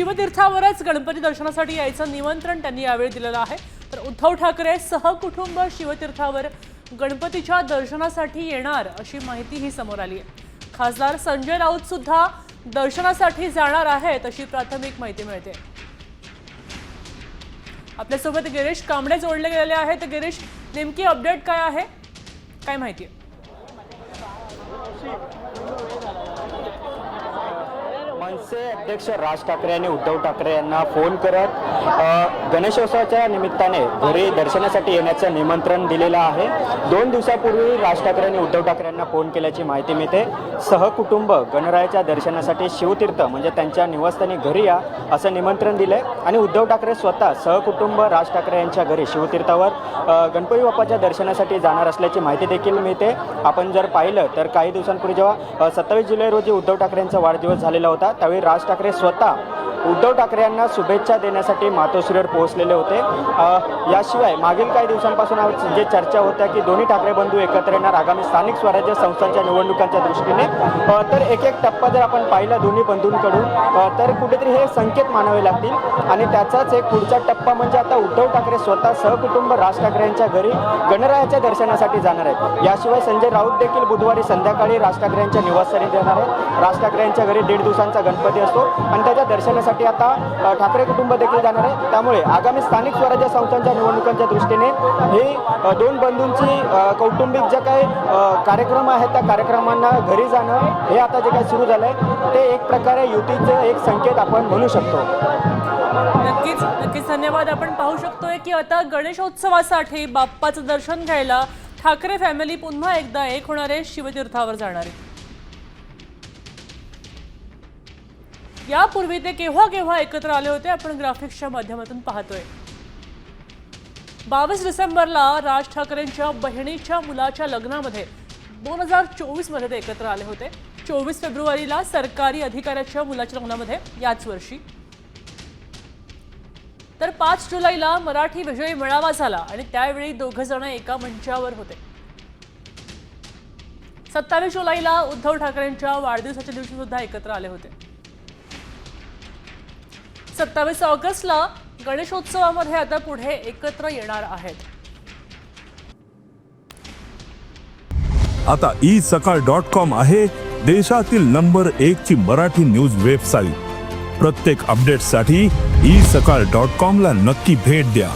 शिवतीर्थावरच गणपती दर्शनासाठी यायचं निमंत्रण त्यांनी यावेळी दिलेलं आहे. तर उद्धव ठाकरे सहकुटुंब शिवतीर्थावर गणपतीच्या दर्शनासाठी येणार अशी माहितीही समोर आली आहे. खासदार संजय राऊत सुद्धा दर्शनासाठी जाणार आहेत अशी प्राथमिक माहिती मिळते. आपल्यासोबत गिरीश कांबडे जोडले गेलेले आहेत. गिरीश नेमकी अपडेट काय आहे? काय माहिती आहे? मनसे अध्यक्ष राज ठाकरे आणि उद्धव ठाकरे यांना फोन करत गणेशोत्सवाच्या निमित्ताने घरी दर्शनासाठी येण्याचं निमंत्रण दिलेलं आहे. दोन दिवसापूर्वी राज ठाकरे आणि उद्धव ठाकरे यांना फोन केल्याची माहिती मिळते. सहकुटुंब गणरायाच्या दर्शनासाठी शिवतीर्थ म्हणजे त्यांच्या निवासस्थानी घरी या असं निमंत्रण दिलंय. आणि उद्धव ठाकरे स्वतः सहकुटुंब राज ठाकरे यांच्या घरी शिवतीर्थावर गणपती बाप्पाच्या दर्शनासाठी जाणार असल्याची माहिती देखील मिळते. आपण जर पाहिलं तर काही दिवसांपूर्वी जेव्हा सत्तावीस जुलै रोजी उद्धव ठाकरे यांचा वाढदिवस झालेला होता त्यावेळी राज ठाकरे स्वतः उद्धव ठाकरे यांना शुभेच्छा देण्यासाठी मातोश्रीवर पोहोचलेले होते. याशिवाय मागील काही दिवसांपासून जे चर्चा होत्या की दोन्ही ठाकरे बंधू एकत्र येणार आगामी स्थानिक स्वराज्य संस्थांच्या निवडणुकांच्या दृष्टीने तर एक एक टप्पा जर आपण पाहिला दोन्ही बंधूंकडून तर कुठेतरी हे संकेत मानावे लागतील. आणि त्याचाच एक पुढचा टप्पा म्हणजे आता उद्धव ठाकरे स्वतः सहकुटुंब राज ठाकरे यांच्या घरी गणरायाच्या दर्शनासाठी जाणार आहेत. याशिवाय संजय राऊत देखील बुधवारी संध्याकाळी राज ठाकरे यांच्या निवासस्थानी जाणार आहेत. राज ठाकरे यांच्या घरी दीड दिवसांचा गणपती असतो आणि त्याच्या दर्शनासाठी आता ठाकरे कुटुंब देखील जाणार आहे. त्यामुळे आगामी स्थानिक स्वराज्य संस्थांच्या निवडणुकांच्या दृष्टीने हे दोन बंधूंची कौटुंबिक जे काही कार्यक्रम आहेत त्या कार्यक्रमांना घरी जाणं हे आता जे काही सुरू झालं आहे ते एक प्रकारे युतीचं एक संकेत आपण म्हणू शकतो. नक्कीच नक्कीच धन्यवाद. आपण पाहू शकतोय की आता गणेशोत्सवासाठी बाप्पाचं दर्शन घ्यायला ठाकरे फॅमिली पुन्हा एकदा एक होणारे शिवतीर्थावर जाणार आहे. यापूर्वी ते केव्हा केव्हा एकत्र आले होते आपण ग्राफिक्सच्या माध्यमातून पाहतोय. बावीस डिसेंबरला राज ठाकरेंच्या बहिणीच्या मुलाच्या लग्नामध्ये दोन हजार चोवीसमध्ये ते एकत्र आले होते. चोवीस फेब्रुवारीला सरकारी अधिकाऱ्याच्या मुलाच्या लग्नामध्ये याच वर्षी. तर पाच जुलैला मराठी विजयी मेळावा झाला आणि त्यावेळी दोघ जण एका मंचावर होते. सत्तावीस जुलैला उद्धव ठाकरेंच्या वाढदिवसाच्या दिवशी सुद्धा एकत्र आले होते. सत्तावीस ऑगस्टला गणेशोत्सवामध्ये आता पुढे एकत्र येणार आहेत. आता ई सकाळ डॉट कॉम आहे देशातील नंबर एक ची मराठी न्यूज वेबसाईट. प्रत्येक अपडेटसाठी ई सकाळ डॉट कॉम ला नक्की भेट द्या.